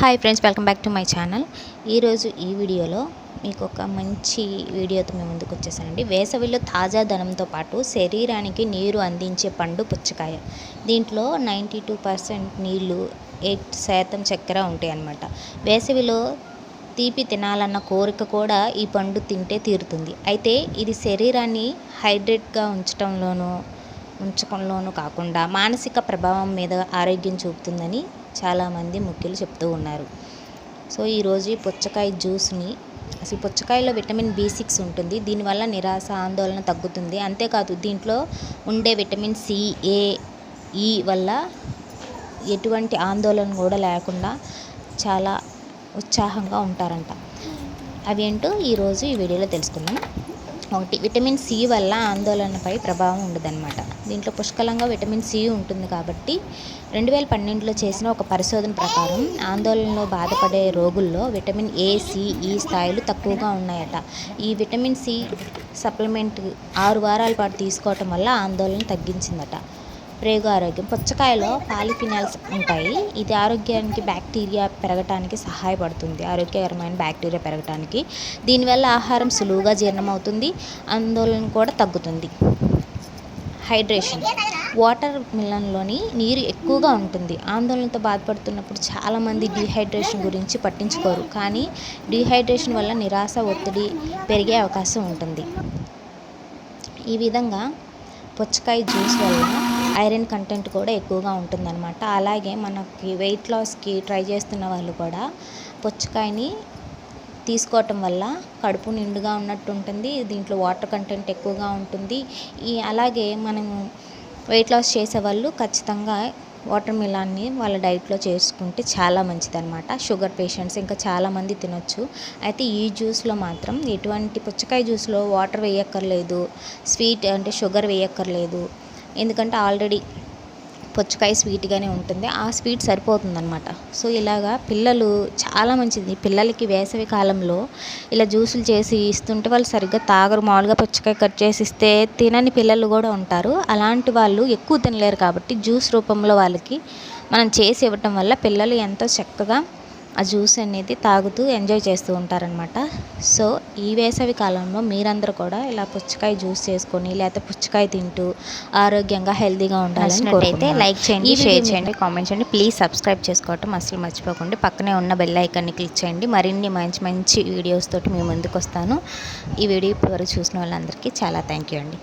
Hi friends welcome back to my channel. ఈరోజు ఈ వీడియోలో మీకు ఒక మంచి వీడియోతో మేము ముందుకు వచ్చేసానండి వేసవిలో తాజా ధనంతో పాటు శరీరానికి నీరు అందించే పండు పుచ్చకాయ. దీంట్లో నైంటీ టూ పర్సెంట్ నీళ్ళు ఎయిట్ శాతం చక్కెర ఉంటాయి అన్నమాట. వేసవిలో తీపి తినాలన్న కోరిక కూడా ఈ పండు తింటే తీరుతుంది. అయితే ఇది శరీరాన్ని హైడ్రేట్గా ఉంచడంలోనూ ఉంచడంలోనూ కాకుండా మానసిక ప్రభావం మీద ఆరోగ్యం చూపుతుందని చాలామంది ముఖ్యులు చెప్తూ ఉన్నారు. సో ఈరోజు ఈ పుచ్చకాయ జ్యూస్ని అసలు పుచ్చకాయలో విటమిన్ బి సిక్స్ ఉంటుంది. దీనివల్ల నిరాశ ఆందోళన తగ్గుతుంది. అంతేకాదు దీంట్లో ఉండే విటమిన్ సి ఏ ఈ వల్ల ఎటువంటి ఆందోళన కూడా లేకుండా చాలా ఉత్సాహంగా ఉంటారంట. అవి ఏంటో ఈరోజు ఈ వీడియోలో తెలుసుకుందాం. ఒకటి విటమిన్ సి వల్ల ఆందోళనపై ప్రభావం ఉండదన్నమాట. దీంట్లో పుష్కలంగా విటమిన్ సి ఉంటుంది కాబట్టి రెండు వేల పన్నెండులో చేసిన ఒక పరిశోధన ప్రకారం ఆందోళనలో బాధపడే రోగుల్లో విటమిన్ ఏ స్థాయిలు తక్కువగా ఉన్నాయట. ఈ విటమిన్ సి సప్లిమెంట్ ఆరు వారాల పాటు తీసుకోవటం వల్ల ఆందోళన తగ్గించిందట. ప్రేగు ఆరోగ్యం పుచ్చకాయలో పాలిఫినాల్స్ ఉంటాయి. ఇది ఆరోగ్యానికి బ్యాక్టీరియా పెరగటానికి సహాయపడుతుంది. ఆరోగ్యకరమైన బ్యాక్టీరియా పెరగటానికి. దీనివల్ల ఆహారం సులువుగా జీర్ణమవుతుంది. ఆందోళన కూడా తగ్గుతుంది. హైడ్రేషన్. వాటర్ మిలన్లోని నీరు ఎక్కువగా ఉంటుంది. ఆందోళనతో బాధపడుతున్నప్పుడు చాలామంది డీహైడ్రేషన్ గురించి పట్టించుకోరు. కానీ డీహైడ్రేషన్ వల్ల నిరాశ ఒత్తిడి పెరిగే అవకాశం ఉంటుంది. ఈ విధంగా పుచ్చకాయ జ్యూస్ వల్ల ఐరన్ కంటెంట్ కూడా ఎక్కువగా ఉంటుందన్నమాట. అలాగే మనకి వెయిట్ లాస్కి ట్రై చేస్తున్న వాళ్ళు కూడా పుచ్చకాయని తీసుకోవటం వల్ల కడుపు నిండుగా ఉన్నట్టు ఉంటుంది దీంట్లో వాటర్ కంటెంట్ ఎక్కువగా ఉంటుంది. ఈ అలాగే మనం వెయిట్ లాస్ చేసేవాళ్ళు ఖచ్చితంగా వాటర్ మిలాన్ని వాళ్ళ డైట్లో చేసుకుంటే చాలా మంచిదన్నమాట. షుగర్ పేషెంట్స్ ఇంకా చాలామంది తినొచ్చు. అయితే ఈ జ్యూస్లో మాత్రం ఎటువంటి పుచ్చకాయ జ్యూస్లో వాటర్ వేయక్కర్లేదు స్వీట్ అంటే షుగర్ వేయక్కర్లేదు ఎందుకంటే ఆల్రెడీ పుచ్చకాయ స్వీట్గానే ఉంటుంది. ఆ స్వీట్ సరిపోతుందన్నమాట. సో ఇలాగా పిల్లలు చాలా మంచిది. పిల్లలకి వేసవి కాలంలో ఇలా జ్యూసులు చేసి ఇస్తుంటే వాళ్ళు సరిగ్గా తాగరు. మామూలుగా పుచ్చకాయ కట్ చేసి ఇస్తే తినని పిల్లలు కూడా ఉంటారు. అలాంటి వాళ్ళు ఎక్కువ తినలేరు కాబట్టి జ్యూస్ రూపంలో వాళ్ళకి మనం చేసి ఇవ్వటం వల్ల పిల్లలు ఎంతో చక్కగా ఆ జ్యూస్ అనేది తాగుతూ ఎంజాయ్ చేస్తూ ఉంటారనమాట సో ఈ వేసవి కాలంలో మీరందరూ కూడా ఇలా పుచ్చకాయ జ్యూస్ చేసుకొని లేకపోతే పుచ్చకాయ తింటూ ఆరోగ్యంగా హెల్తీగా ఉండాలని లైక్ చేయండి షేర్ చేయండి కామెంట్ చేయండి. ప్లీజ్ సబ్స్క్రైబ్ చేసుకోవటం అసలు మర్చిపోకండి. పక్కనే ఉన్న బెల్ ఐకాన్ని క్లిక్ చేయండి. మరిన్ని మంచి మంచి వీడియోస్ తోటి మేము ముందుకు వస్తాను ఈ వీడియో ఇప్పటివరకు చూసిన వాళ్ళందరికీ చాలా థ్యాంక్ యూ అండి.